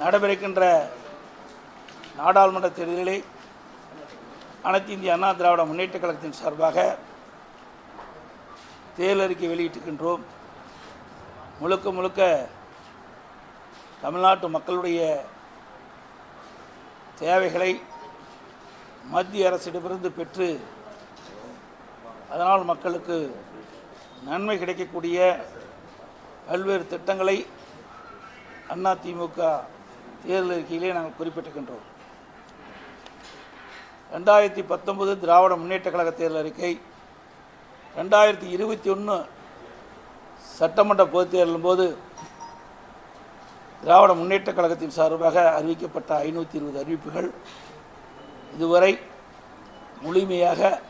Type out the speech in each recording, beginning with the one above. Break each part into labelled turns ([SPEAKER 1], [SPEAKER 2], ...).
[SPEAKER 1] நடைபெறுகின்ற நாடாளுமன்ற தேர்தலில் அனைத்து இந்திய அண்ணா திராவிட முன்னேற்ற கழகத்தின் சார்பாக தேர்தல் அறிக்கை வெளியிட்டிருக்கின்றோம். முழுக்க முழுக்க தமிழ்நாட்டு மக்களுடைய தேவைகளை மத்திய அரசிடமிருந்து பெற்று அதனால் மக்களுக்கு நன்மை கிடைக்கக்கூடிய பல்வேறு திட்டங்களை அதிமுக தேர்தல் அறிக்கையிலே நாங்கள் குறிப்பிட்டிருக்கின்றோம். ரெண்டாயிரத்தி பத்தொன்பது திராவிட முன்னேற்ற கழக தேர்தல் அறிக்கை ரெண்டாயிரத்தி இருபத்தி ஒன்று சட்டமன்ற பொதுத் தேர்தலின் போது திராவிட முன்னேற்ற கழகத்தின் சார்பாக அறிவிக்கப்பட்ட ஐநூற்றி இருபது அறிவிப்புகள். இதுவரை முழுமையாக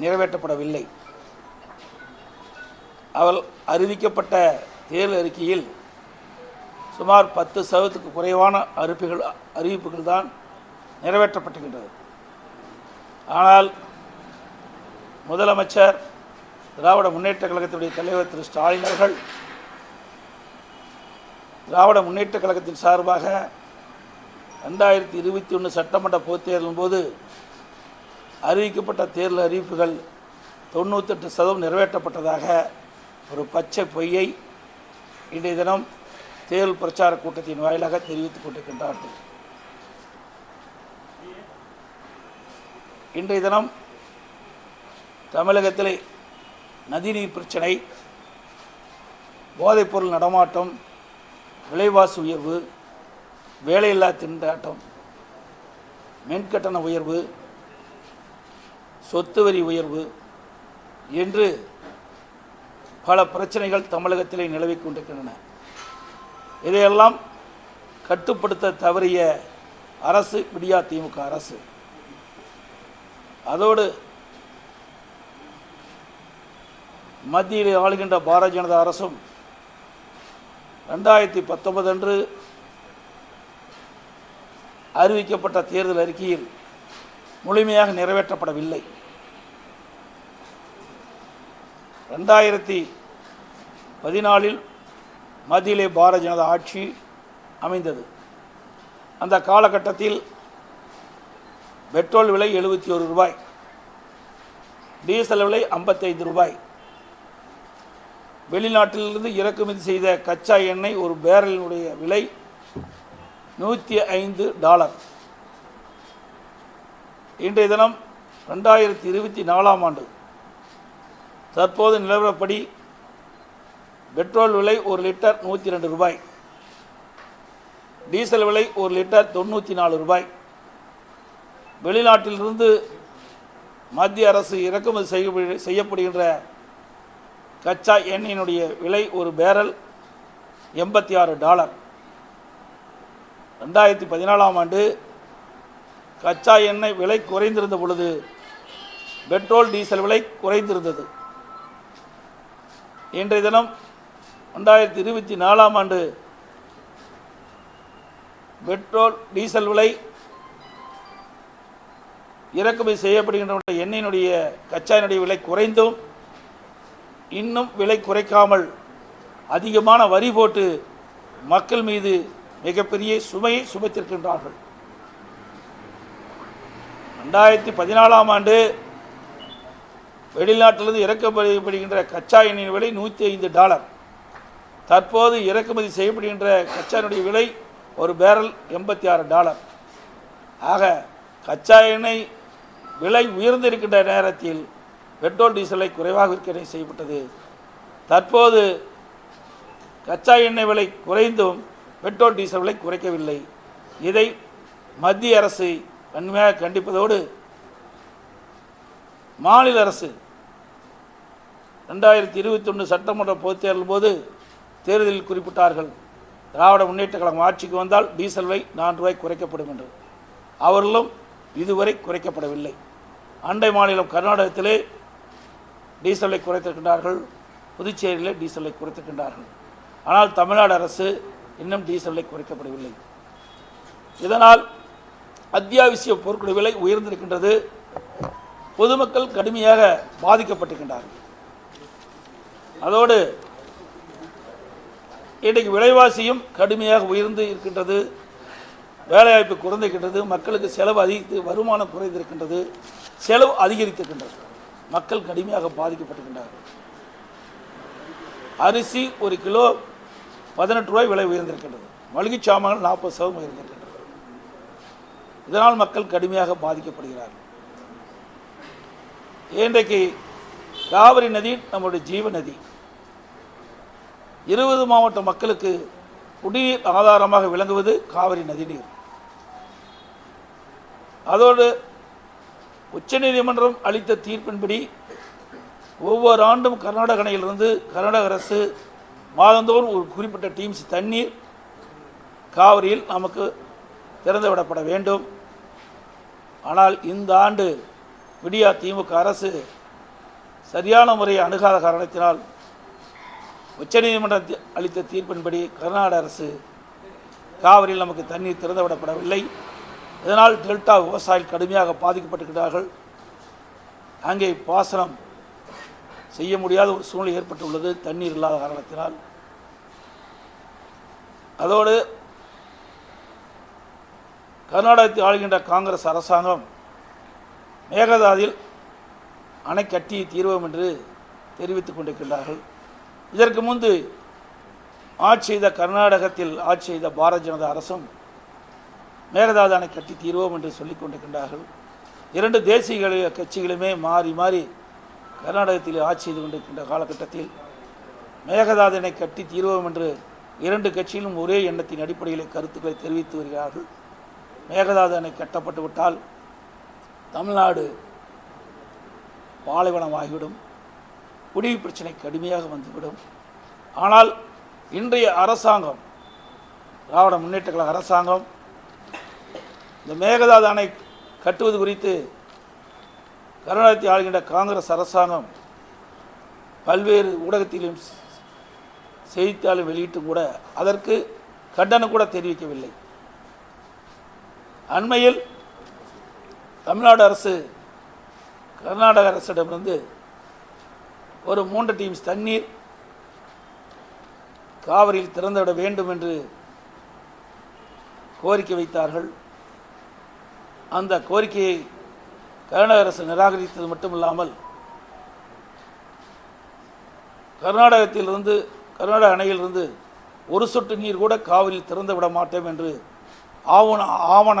[SPEAKER 1] நிறைவேற்றப்படவில்லை. அவள் அறிவிக்கப்பட்ட தேர்தல் அறிக்கையில் சுமார் பத்து சதவீதத்துக்கு குறைவான அறிவிப்புகள் அறிவிப்புகள் தான் நிறைவேற்றப்பட்டுகின்றது ஆனால் முதலமைச்சர் திராவிட முன்னேற்ற கழகத்தினுடைய தலைவர் திரு. ஸ்டாலின் அவர்கள் திராவிட முன்னேற்ற கழகத்தின் சார்பாக ரெண்டாயிரத்தி இருபத்தி ஒன்று சட்டமன்ற பொதுத் தேர்தலின் போது அறிவிக்கப்பட்ட தேர்தல் அறிவிப்புகள் தொண்ணூத்தெட்டு சதவீதம் நிறைவேற்றப்பட்டதாக ஒரு பச்சை பொய்யை இன்றைய தினம் தேர்தல் பிரச்சார கூட்டத்தின் வாயிலாக தெரிவித்துக் கொண்டிருக்கின்றார்கள். இன்றைய தினம் தமிழகத்தில் நதிநீர் பிரச்சனை போதைப்பொருள் நடமாட்டம் விலைவாசி உயர்வு வேலையில்லா திண்டாட்டம் மின்கட்டண உயர்வு சொத்து வரி உயர்வு என்று பல பிரச்சனைகள் தமிழகத்திலே நிலவிக் கொண்டிருக்கின்றன. இதையெல்லாம் கட்டுப்படுத்த தவறிய அரசு விடியா திமுக அரசு. அதோடு மத்தியில் ஆளுகின்ற பாரதிய ஜனதா அரசும் ரெண்டாயிரத்தி பத்தொன்பது அன்று அறிவிக்கப்பட்ட தேர்தல் அறிக்கையில் முழுமையாக நிறைவேற்றப்படவில்லை. ரெண்டாயிரத்தி பதினாலில் மத்தியிலே பாரதிய ஜனதா ஆட்சி அமைந்தது. அந்த காலகட்டத்தில் பெட்ரோல் விலை எழுபத்தி ஒரு ரூபாய் டீசல் விலை ஐம்பத்தைந்து ரூபாய். வெளிநாட்டிலிருந்து இறக்குமதி செய்த கச்சா எண்ணெய் ஒரு பேரலினுடைய விலை நூற்றி ஐந்து டாலர். இன்றைய தினம் ரெண்டாயிரத்தி இருபத்தி நாலாம் ஆண்டு தற்போது நிலவரப்படி பெட்ரோல் விலை ஒரு லிட்டர் நூற்றி ரெண்டு ரூபாய். டீசல் விலை ஒரு லிட்டர் தொண்ணூற்றி நாலு ரூபாய். வெளிநாட்டிலிருந்து மத்திய அரசு இறக்குமதி செய்ய செய்யப்படுகின்ற கச்சா எண்ணெயினுடைய விலை ஒரு பேரல் எண்பத்தி ஆறு டாலர். ரெண்டாயிரத்தி பதினாலாம் ஆண்டு கச்சா எண்ணெய் விலை குறைந்திருந்த பொழுது பெட்ரோல் டீசல் விலை குறைந்திருந்தது. இன்றைய தினம் ரெண்டாயிரத்தி இருபத்தி நாலாம் ஆண்டு பெட்ரோல் டீசல் விலை இறக்குமதி செய்யப்படுகின்ற எண்ணெயினுடைய கச்சா எண்ணெயுடைய விலை குறைந்தும் இன்னும் விலை குறைக்காமல் அதிகமான வரி போட்டு மக்கள் மீது மிகப்பெரிய சுமையை சுமத்திருக்கின்றார்கள். ரெண்டாயிரத்தி பதினாலாம் ஆண்டு வெளிநாட்டிலிருந்து இறக்கப்படுகின்ற கச்சா எண்ணெயின் விலை நூற்றி ஐந்து டாலர். தற்போது இறக்குமதி செய்யப்படுகின்ற கச்சாவினுடைய விலை ஒரு பேரல் எண்பத்தி ஆறு டாலர். ஆக கச்சா எண்ணெய் விலை உயர்ந்திருக்கின்ற நேரத்தில் பெட்ரோல் டீசலை குறைவாக விற்பனை செய்யப்பட்டது. தற்போது கச்சா எண்ணெய் விலை குறைந்தும் பெட்ரோல் டீசல் விலை குறைக்கவில்லை. இதை மத்திய அரசு கண்மையாக கண்டிப்பதோடு மாநில அரசு ரெண்டாயிரத்தி இருபத்தி ஒன்று சட்டமன்ற பொதுத் தேர்தல் போது தேர்தலில் குறிப்பிட்டார்கள் திராவிட முன்னேற்ற கழகம் ஆட்சிக்கு வந்தால் டீசல் வை நான்கு ரூபாய் குறைக்கப்படும் என்று. அவர்களும் இதுவரை குறைக்கப்படவில்லை. அண்டை மாநிலம் கர்நாடகத்திலே டீசலை குறைத்திருக்கின்றார்கள் புதுச்சேரியிலே டீசலை குறைத்திருக்கின்றார்கள். ஆனால் தமிழ்நாடு அரசு இன்னும் டீசலை குறைக்கப்படவில்லை. இதனால் அத்தியாவசிய பொருட்கள் விலை உயர்ந்திருக்கின்றது. பொதுமக்கள் கடுமையாக பாதிக்கப்பட்டிருக்கின்றார்கள். அதோடு இன்றைக்கு விலைவாசியும் கடுமையாக உயர்ந்து இருக்கின்றது. வேலைவாய்ப்பு குறைந்திருக்கின்றது. மக்களுக்கு செலவு அதிகரித்து வருமானம் குறைந்திருக்கின்றது. செலவு அதிகரித்திருக்கின்றது. மக்கள் கடுமையாக பாதிக்கப்பட்டிருக்கின்றார்கள். அரிசி ஒரு கிலோ பதினெட்டு ரூபாய் விலை உயர்ந்திருக்கின்றது. மளிகை சாமான்கள் நாற்பது சதவீதம் உயர்ந்திருக்கின்றது. இதனால் மக்கள் கடுமையாக பாதிக்கப்படுகிறார்கள். இன்றைக்கு காவிரி நதி நம்முடைய ஜீவ நதி இருபது மாவட்ட மக்களுக்கு குடிநீர் ஆதாரமாக விளங்குவது காவிரி நதிநீர். அதோடு உச்சநீதிமன்றம் அளித்த தீர்ப்பின்படி ஒவ்வொரு ஆண்டும் கர்நாடக அணையிலிருந்து கர்நாடக அரசு மாதந்தோறும் ஒரு குறிப்பிட்ட டீம்ஸ் தண்ணீர் காவிரியில் நமக்கு திறந்து விடப்பட வேண்டும். ஆனால் இந்த ஆண்டு விடியா திமுக அரசு சரியான முறையை அணுகாத காரணத்தினால் உச்சநீதிமன்றம் அளித்த தீர்ப்பின்படி கர்நாடக அரசு காவிரியில் நமக்கு தண்ணீர் திறந்து விடப்படவில்லை இதனால் டெல்டா விவசாயிகள் கடுமையாக பாதிக்கப்பட்டிருக்கிறார்கள். அங்கே பாசனம் செய்ய முடியாத ஒரு சூழ்நிலை ஏற்பட்டுள்ளது தண்ணீர் இல்லாத காரணத்தினால். அதோடு கர்நாடகத்தில் ஆளுகின்ற காங்கிரஸ் அரசாங்கம் மேகதாதில் அணை கட்டி தீர்வோம் என்று தெரிவித்துக் கொண்டிருக்கின்றார்கள். இதற்கு முன்பு ஆட்சி செய்த கர்நாடகத்தில் ஆட்சி செய்த பாரதிய ஜனதா அரசும் மேகதாது அணை கட்டி தீர்வோம் என்று சொல்லிக் கொண்டிருக்கின்றார்கள். இரண்டு தேசிய கட்சிகளுமே மாறி மாறி கர்நாடகத்தில் ஆட்சி செய்து கொண்டிருக்கின்ற காலகட்டத்தில் மேகதாது அணை கட்டி தீர்வோம் என்று இரண்டு கட்சியிலும் ஒரே எண்ணத்தின் அடிப்படையில் கருத்துக்களை தெரிவித்து வருகிறார்கள். மேகதாது அணை தமிழ்நாடு பாலைவனமாகிவிடும். குடிநீர் பிரச்சனை கடுமையாக வந்துவிடும். ஆனால் இன்றைய அரசாங்கம் திராவிட முன்னேற்ற கழக அரசாங்கம் இந்த மேகதாது அணை கட்டுவது குறித்து கருணாநிதி ஆளுகின்ற காங்கிரஸ் அரசாங்கம் பல்வேறு ஊடகத்திலும் செய்தித்தாளும் வெளியிட்டும் கூட அதற்கு கண்டனம் கூட தெரிவிக்கவில்லை. அண்மையில் தமிழ்நாடு அரசு கர்நாடக அரசிடமிருந்து ஒரு மூன்று டீம்ஸ் தண்ணீர் காவிரியில் திறந்துவிட வேண்டும் என்று கோரிக்கை வைத்தார்கள். அந்த கோரிக்கையை கர்நாடக அரசு நிராகரித்தது மட்டுமில்லாமல் கர்நாடகத்திலிருந்து கர்நாடக அணையிலிருந்து ஒரு சொட்டு நீர் கூட காவிரியில் திறந்து விட மாட்டோம் என்று ஆவண ஆவண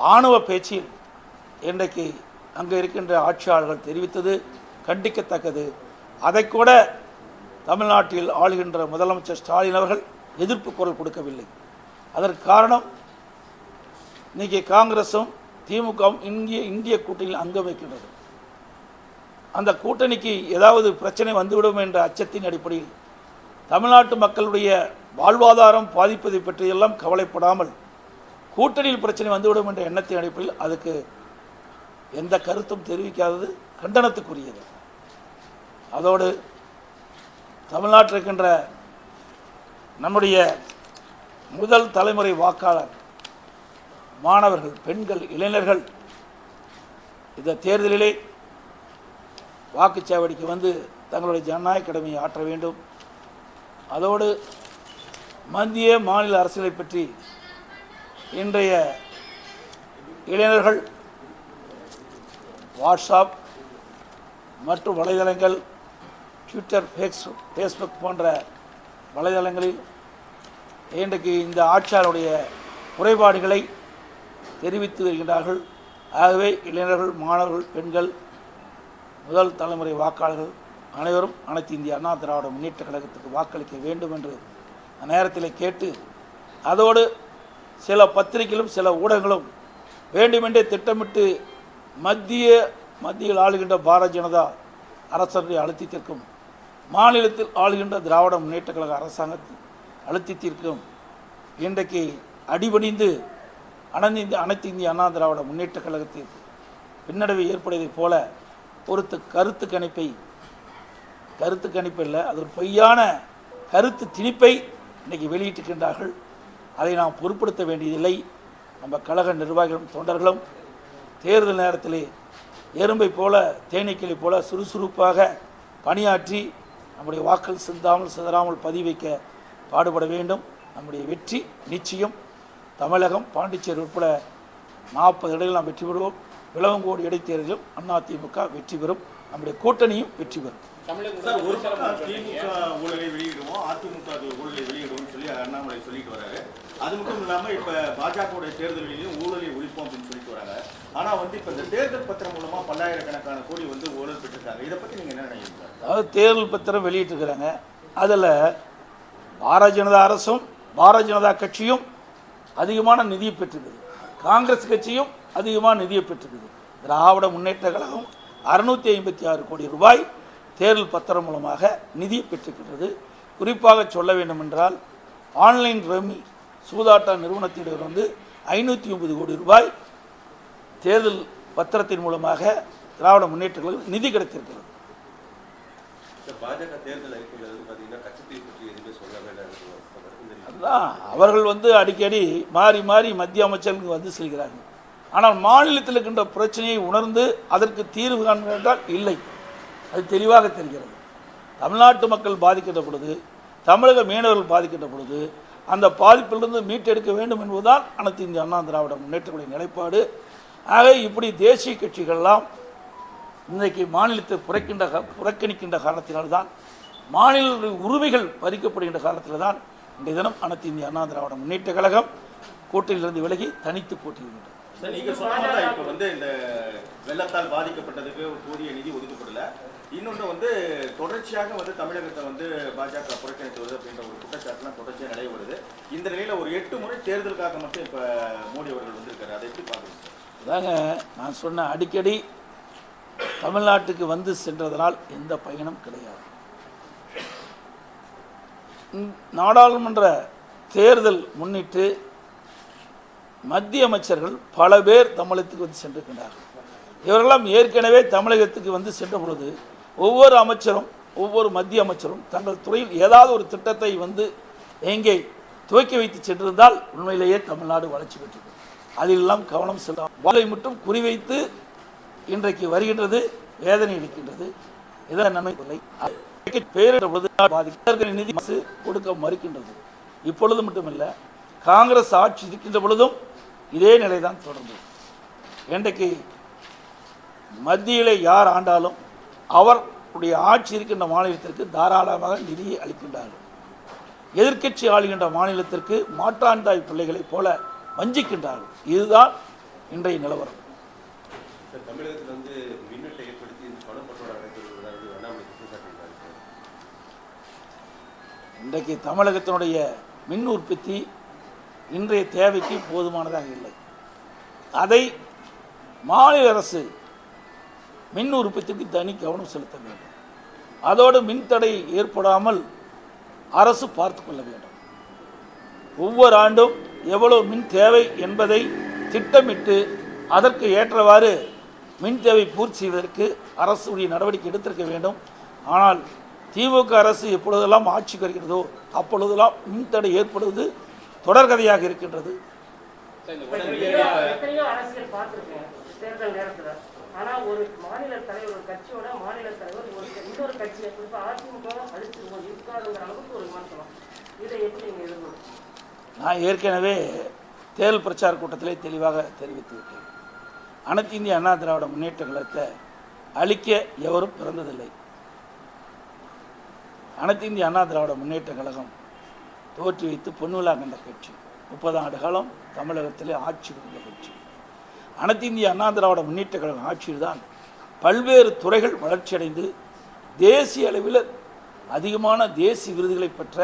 [SPEAKER 1] ஆணவ பேச்சில் இன்றைக்கு அங்கே இருக்கின்ற ஆட்சியாளர்கள் தெரிவித்தது கண்டிக்கத்தக்கது. அதை கூட தமிழ்நாட்டில் ஆளுகின்ற முதலமைச்சர் ஸ்டாலின் அவர்கள் எதிர்ப்பு குரல் கொடுக்கவில்லை. அதற்கு காரணம் இன்றைக்கி காங்கிரஸும் திமுகவும் இந்திய இந்திய கூட்டணியில் அங்கம் வைக்கின்றது. அந்த கூட்டணிக்கு ஏதாவது பிரச்சனை வந்துவிடும் என்ற அச்சத்தின் அடிப்படையில் தமிழ்நாட்டு மக்களுடைய வாழ்வாதாரம் பாதிப்பதை பற்றியெல்லாம் கவலைப்படாமல் கூட்டணியில் பிரச்சனை வந்துவிடும் என்ற எண்ணத்தின் அடிப்படையில் அதுக்கு எந்த கருத்தும் தெரிவிக்காதது கண்டனத்துக்குரியது. அதோடு தமிழ்நாட்டில் இருக்கின்ற நம்முடைய முதல் தலைமுறை வாக்காளர் மாணவர்கள் பெண்கள் இளைஞர்கள் இந்த தேர்தலிலே வாக்குச்சாவடிக்கு வந்து தங்களுடைய ஜனநாயக கடமையை ஆற்ற வேண்டும். அதோடு மத்திய மாநில அரசுகளை பற்றி இன்றைய இளைஞர்கள் வாட்ஸ்அப் மற்றும் வலைதளங்கள் ட்விட்டர் ஃபேஸ் ஃபேஸ்புக் போன்ற வலைதளங்களில் இன்றைக்கு இந்த ஆட்சியாளருடைய குறைபாடுகளை தெரிவித்து வருகின்றார்கள். ஆகவே இளைஞர்கள் மாணவர்கள் பெண்கள் முதல் தலைமுறை வாக்காளர்கள் அனைவரும் அனைத்து இந்திய அண்ணா திராவிட முன்னேற்ற கழகத்துக்கு வாக்களிக்க வேண்டும் என்று அந்த நேரத்தில் கேட்டு அதோடு சில பத்திரிகைகளும் சில ஊடகங்களும் வேண்டுமென்றே திட்டமிட்டு மத்திய மத்தியில் ஆளுகின்ற பாரதிய ஜனதா அரசனுடைய அழுத்தத்திற்கும் மாநிலத்தில் ஆளுகின்ற திராவிட முன்னேற்ற கழக அழுத்தி அழுத்தத்திற்கும் இன்றைக்கு அடிபணிந்து அனைத்து இந்திய அனைத்து இந்திய அண்ணா திராவிட முன்னேற்ற கழகத்தில் பின்னடைவு ஏற்படுவதைப் போல பொறுத்து கருத்து கணிப்பை கருத்து கணிப்பு இல்லை அது ஒரு பொய்யான கருத்து திணிப்பை இன்றைக்கி வெளியிட்டிருக்கின்றார்கள். அதை நாம் பொருட்படுத்த வேண்டியதில்லை. நம்ம கழக நிர்வாகிகளும் தொண்டர்களும் தேர்தல் நேரத்திலே எறும்பை போல தேனீக்களை போல சுறுசுறுப்பாக பணியாற்றி நம்முடைய வாக்கள் சிந்தாமல் சிதறாமல் பதிவு வைக்க பாடுபட வேண்டும். நம்முடைய வெற்றி நிச்சயம். தமிழகம் பாண்டிச்சேரி உட்பட நாற்பது இடங்களில் நாம் வெற்றி பெறுவோம். விளவங்கோடு இடைத்தேர்தலிலும் அதிமுக வெற்றி பெறும். நம்முடைய கூட்டணியும் வெற்றி பெறும்.
[SPEAKER 2] ஊழலை வெளியிடுவோம். அதிமுக ஊழலை வெளியிடுவோம்னு சொல்லி அண்ணாமலை சொல்லிட்டு வராரு அது மட்டும் இல்லாம இப்ப பாஜகவுடைய தேர்தலிலையும் ஊழலை ஒழிப்போம் அப்படின்னு சொல்லிட்டு வராங்க. ஆனா வந்து இப்ப இந்த தேர்தல் பத்திரம் மூலமா பல்லாயிரக்கணக்கான கோடி வந்து ஊழல் பெற்றிருக்காங்க. இதை பத்தி நீங்க என்ன நினைக்கிறீங்க
[SPEAKER 1] அதாவது தேர்தல் பத்திரம் வெளியிட்டிருக்கிறாங்க. அதில் பாரதிய ஜனதா அரசும் பாரதிய ஜனதா கட்சியும் அதிகமான நிதியை பெற்றிருக்குது. காங்கிரஸ் கட்சியும் அதிகமான நிதியை பெற்றிருக்குது. திராவிட முன்னேற்ற கழகம் அறுநூத்தி ஐம்பத்தி ஆறு கோடி ரூபாய் தேர்தல் பத்திரம் மூலமாக நிதியை பெற்றுக்கின்றது குறிப்பாக சொல்ல வேண்டும் என்றால் ஆன்லைன் ரம்மி சூதாட்ட நிறுவனத்திடம் வந்து ஐநூற்றி ஒன்பது கோடி ரூபாய் தேர்தல் பத்திரத்தின் மூலமாக திராவிட முன்னேற்ற கழகம் நிதி கிடைத்திருக்கிறது. அதுதான். அவர்கள் வந்து அடிக்கடி மாறி மாறி மத்திய அமைச்சர்களுக்கு வந்து செல்கிறார்கள். ஆனால் மாநிலத்தில் இருக்கின்ற பிரச்சனையை உணர்ந்து அதற்கு தீர்வு காண்க என்றால் இல்லை. அது தெளிவாக தெரிகிறது. தமிழ்நாட்டு மக்கள் பாதிக்கின்ற பொழுது தமிழக மீனவர்கள் பாதிக்கின்ற பொழுது அந்த பாதிப்பிலிருந்து மீட்டெடுக்க வேண்டும் என்பதுதான் அனைத்து இந்திய அண்ணா திராவிட முன்னேற்றக்கூடிய நிலைப்பாடு. ஆக இப்படி தேசிய கட்சிகள்லாம் இன்றைக்கு மாநிலத்தை புறக்கின்ற புறக்கணிக்கின்ற காரணத்தினால்தான் மாநில உரிமைகள் பறிக்கப்படுகின்ற காலத்தில் தான் இன்றைய தினம் அனைத்து இந்திய அண்ணா திராவிட முன்னேற்ற கழகம் கூட்டணியிலிருந்து விலகி தனித்து போட்டியிடுகின்றது
[SPEAKER 2] நீங்க சொன்ன இப்ப வந்து இந்த வெள்ளத்தால் பாதிக்கப்பட்டதுக்கு போதிய நிதி ஒதுக்கப்படல. இன்னொன்று வந்து தொடர்ச்சியாக வந்து தமிழகத்தை வந்து பாஜக புறக்கணித்து வருது அப்படின்ற ஒரு குற்றச்சாட்டுலாம் தொடர்ச்சியாக நிலைய வருது. இந்த நிலையில் ஒரு எட்டு முறை தேர்தலுக்காக மட்டும் இப்போ மோடி அவர்கள் வந்திருக்காரு. அதை எப்படி பார்க்குறீங்க
[SPEAKER 1] அதாங்க நான் சொன்ன அடிக்கடி தமிழ்நாட்டுக்கு வந்து சென்றதனால் எந்த பயனும் கிடையாது. நாடாளுமன்ற தேர்தல் முன்னிட்டு மத்திய அமைச்சர்கள் பல பேர் தமிழகத்துக்கு வந்து சென்றிருக்கின்றார்கள். இவரெல்லாம் ஏற்கனவே தமிழகத்துக்கு வந்து சென்ற பொழுது ஒவ்வொரு அமைச்சரும் ஒவ்வொரு மத்திய அமைச்சரும் தங்கள் துறையில் ஏதாவது ஒரு திட்டத்தை வந்து எங்கே துவக்கி வைத்து சென்றிருந்தால் உண்மையிலேயே தமிழ்நாடு வளர்ச்சி பெற்றது. அதிலெல்லாம் கவனம் செல்லும் வாழை மட்டும் குறிவைத்து இன்றைக்கு வருகின்றது வேதனை அளிக்கின்றது. இதான் நன்மை. இல்லை பேரிட நிதி அரசு கொடுக்க மறுக்கின்றது. இப்பொழுது மட்டுமல்ல காங்கிரஸ் ஆட்சி இருக்கின்ற பொழுதும் இதே நிலைதான் தொடர்ந்தது. இன்றைக்கு மத்தியிலே யார் ஆண்டாலும் அவருடைய ஆட்சி இருக்கின்ற மாநிலத்திற்கு தாராளமாக நிதியை அளிக்கின்றார்கள் எதிர்க்கட்சி ஆளுகின்ற மாநிலத்திற்கு மாற்றாந்தாய் பிள்ளைகளைப் போல வஞ்சிக்கின்றார்கள் இதுதான் இன்றைய நிலவரம். இன்றைக்கு தமிழகத்தினுடைய மின் உற்பத்தி இன்றைய தேவைக்கு போதுமானதாக இல்லை. அதை மாநில அரசு மின் உற்பத்திக்கு தனி கவனம் செலுத்த வேண்டும். அதோடு மின்தடை ஏற்படாமல் அரசு பார்த்து கொள்ள வேண்டும். ஒவ்வொரு ஆண்டும் எவ்வளவு மின் தேவை என்பதை திட்டமிட்டு அதற்கு ஏற்றவாறு மின் தேவை பூர்த்தி செய்வதற்கு அரசுடைய நடவடிக்கை எடுத்திருக்க வேண்டும். ஆனால் திமுக அரசு எப்பொழுதெல்லாம் ஆட்சி வருகிறதோ அப்பொழுதெல்லாம் மின்தடை ஏற்படுவது தொடர்கதையாக இருக்கின்றது.
[SPEAKER 3] ஆனா ஒரு மாநில தலைவர் ஒரு கட்சியோட மாநில தலைவர் ஒரு இன்னொரு கட்சியை குறிப்பா அதிமுக அழிச்சிருவோம் இருக்காதுங்கிற அளவுக்கு ஒரு விமர்சனம். இதை எப்படி நீங்க எதிர்கொள்ளுங்க
[SPEAKER 1] நான் ஏற்கனவே தேர்தல் பிரச்சார கூட்டத்திலே தெளிவாக தெரிவித்து விட்டேன். அனைத்து இந்திய அண்ணா திராவிட முன்னேற்ற கழகத்தை அழிக்க எவரும் பிறந்ததில்லை. அனைத்து இந்திய அண்ணா திராவிட முன்னேற்ற கழகம் தோற்றி வைத்து பொன்விழா கண்ட கட்சி. முப்பது ஆண்டு காலம் தமிழகத்திலே ஆட்சி புரிந்த கட்சி. அனைத்து இந்திய அண்ணா திராவிட முன்னேற்ற கழகம் ஆட்சியில்தான் பல்வேறு துறைகள் வளர்ச்சியடைந்து தேசிய அளவில் அதிகமான தேசிய விருதுகளை பெற்ற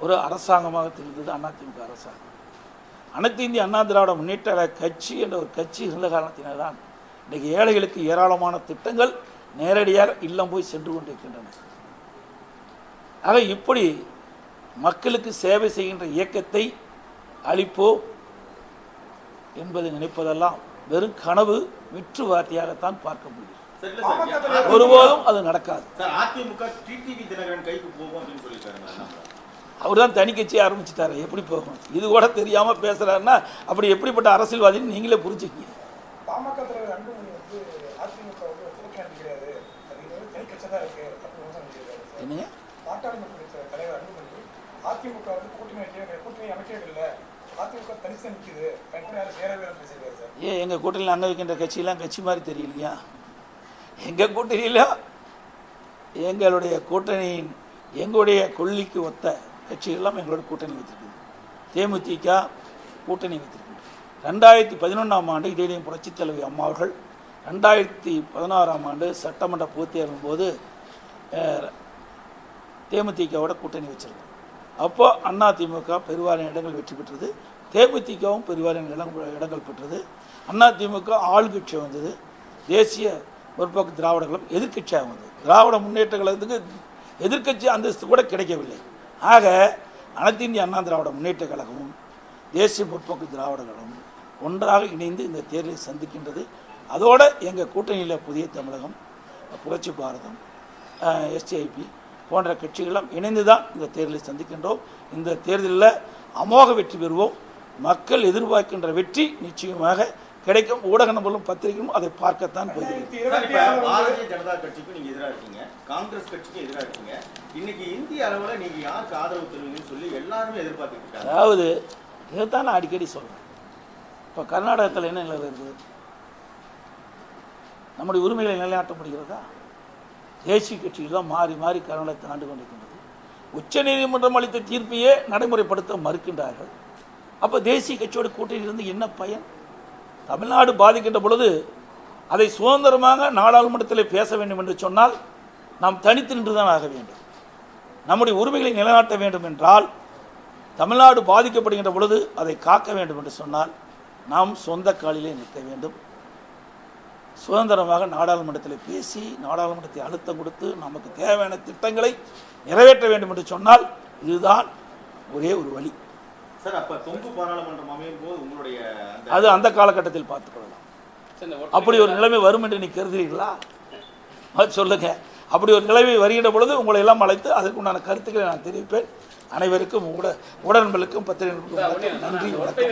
[SPEAKER 1] ஒரு அரசாங்கமாக திகழ்ந்தது அதிமுக அரசாங்கம். அனைத்து இந்திய அண்ணா திராவிட முன்னேற்ற கழக கட்சி என்ற ஒரு கட்சி இருந்த காரணத்தினால்தான் இன்றைக்கு ஏழைகளுக்கு ஏராளமான திட்டங்கள் நேரடியாக இல்லம் போய் சென்று கொண்டிருக்கின்றன. ஆக இப்படி மக்களுக்கு சேவை செய்கின்ற இயக்கத்தை அளிப்போம் என்பதை நினைப்பதெல்லாம் வெறும் கனவு விற்று வார்த்தையாகத்தான் பார்க்க முடியும் ஒருபோதும் அது நடக்காது. அவர் தான் தனி கட்சி ஆரம்பிச்சிட்டாரு. எப்படி போகும்? இது கூட தெரியாம பேசுறாருன்னா அப்படி எப்படிப்பட்ட அரசியல்வாதின்னு நீங்களே புரிஞ்சுக்கங்க.
[SPEAKER 4] பாமக தலைவர் அன்புமணி வந்து அதிமுக வந்து புறக்கணி கிடையாது அது இது வந்து தனி கட்சி தான் இருக்கு அப்படின்னு விமர்சனம் பண்ணியிருக்காரு சார்.
[SPEAKER 1] என்னங்க
[SPEAKER 4] பாட்டாளி மக்கள் கட்சி தலைவர் அன்புமணி அதிமுக அதிமுக வந்து கூட்டணி வைக்க கூட்டணி அமைக்கவே இல்லை அதிமுக தனித்து நிற்குது என் கூட யாரும் சேரவே இல்லைன்னு பேசியிருக்காரு சார்
[SPEAKER 1] ஏன் எங்கள் கூட்டணியில் அங்கே வைக்கின்ற கட்சியெல்லாம் கட்சி மாதிரி தெரியலையா? எங்கள் கூட்டணியில்? எங்களுடைய கூட்டணியின் எங்களுடைய கொள்ளிக்கு ஒத்த கட்சிகள்லாம் எங்களோட கூட்டணி வைத்திருக்குது. தேமுதிக கூட்டணி வைத்திருக்குது. ரெண்டாயிரத்தி பதினொன்றாம் ஆண்டு இதேடியம் புரட்சித் தலைவி அம்மா அவர்கள் ரெண்டாயிரத்தி பதினாறாம் ஆண்டு சட்டமன்ற பொதுத் போது தேமுதிகவோட கூட்டணி வச்சிருக்கோம் அப்போ அண்ணா திமுக பெருவாரியான இடங்கள் வெற்றி பெற்றது தேமுதிகவும் பெருவாரியான இடங்கள் இடங்கள் பெற்றது. அண்ணா திமுக ஆளுங்கட்சி வந்தது. தேசிய முற்போக்கு திராவிடங்களும் எதிர்க்கட்சியாக வந்தது. திராவிட முன்னேற்ற கழகத்துக்கு எதிர்க்கட்சி அந்தஸ்து கூட கிடைக்கவில்லை. ஆக அனைத்து இந்திய அண்ணா திராவிட முன்னேற்ற கழகமும் தேசிய முற்போக்கு திராவிடங்களும் ஒன்றாக இணைந்து இந்த தேர்தலை சந்திக்கின்றது. அதோடு எங்கள் கூட்டணியில் புதிய தமிழகம் புரட்சி பாரதம் எஸ்டிஐபி போன்ற கட்சிகளும் இணைந்து தான் இந்த தேர்தலை சந்திக்கின்றோம். இந்த தேர்தலில் அமோக வெற்றி பெறுவோம். மக்கள் எதிர்பார்க்கின்ற வெற்றி நிச்சயமாக கிடைக்கும். ஊடக நம்பர்களும் பத்திரிகையும் அதை பார்க்கத்தான்
[SPEAKER 2] பாரதிய ஜனதா கட்சிக்கும் நீங்க இருக்கீங்க. காங்கிரஸ் கட்சிக்கும் இருக்கீங்க. இன்னைக்கு இந்திய அளவுல நீங்க யாருக்கு ஆதரவு தருவீங்கன்னு சொல்லி எல்லாருமே இருக்காங்க.
[SPEAKER 1] அதாவது இதைத்தான் நான் அடிக்கடி சொல்கிறேன் இப்போ கர்நாடகத்தில் என்ன நிலவு இருக்குது நம்முடைய உரிமைகளை நிலைநாட்ட முடிகிறதா தேசிய கட்சிகள் தான் மாறி மாறி கர்நாடகத்தை ஆண்டு கொண்டிருக்கின்றது. உச்சநீதிமன்றம் அளித்த தீர்ப்பையே நடைமுறைப்படுத்த மறுக்கின்றார்கள். அப்போ தேசிய கட்சியோட கூட்டணியிலிருந்து என்ன பயன்? தமிழ்நாடு பாதிக்கின்ற பொழுது அதை சுதந்திரமாக நாடாளுமன்றத்தில் பேச வேண்டும் என்று சொன்னால் நாம் தனித்து நின்றுதான் ஆக வேண்டும். நம்முடைய உரிமைகளை நிலைநாட்ட வேண்டும் என்றால் தமிழ்நாடு பாதிக்கப்படுகின்ற பொழுது அதை காக்க வேண்டும் என்று சொன்னால் நாம் சொந்த காலிலே நிற்க வேண்டும். சுதந்திரமாக நாடாளுமன்றத்தில் பேசி நாடாளுமன்றத்தை அழுத்தம் கொடுத்து நமக்கு தேவையான திட்டங்களை நிறைவேற்ற வேண்டும் என்று சொன்னால் இதுதான் ஒரே ஒரு வழி.
[SPEAKER 2] சார் அப்ப தொங்கு பாராளுமன்றம் அமையும் போது உங்களுடைய அந்த
[SPEAKER 1] அது அந்த காலகட்டத்தில் பார்த்துக்கொள்ளலாம். அப்படி ஒரு நிலைமை வரும் என்று நீ கருதுகிறீர்களா? அது சொல்லுங்க. அப்படி ஒரு நிலைமை வருகின்ற பொழுது உங்களை எல்லாம் அழைத்து அதற்குண்டான கருத்துக்களை நான் தெரிவிப்பேன். அனைவருக்கும் உட உடன்பலுக்கும் பத்திரிகைகளுக்கும் நன்றி வணக்கம்.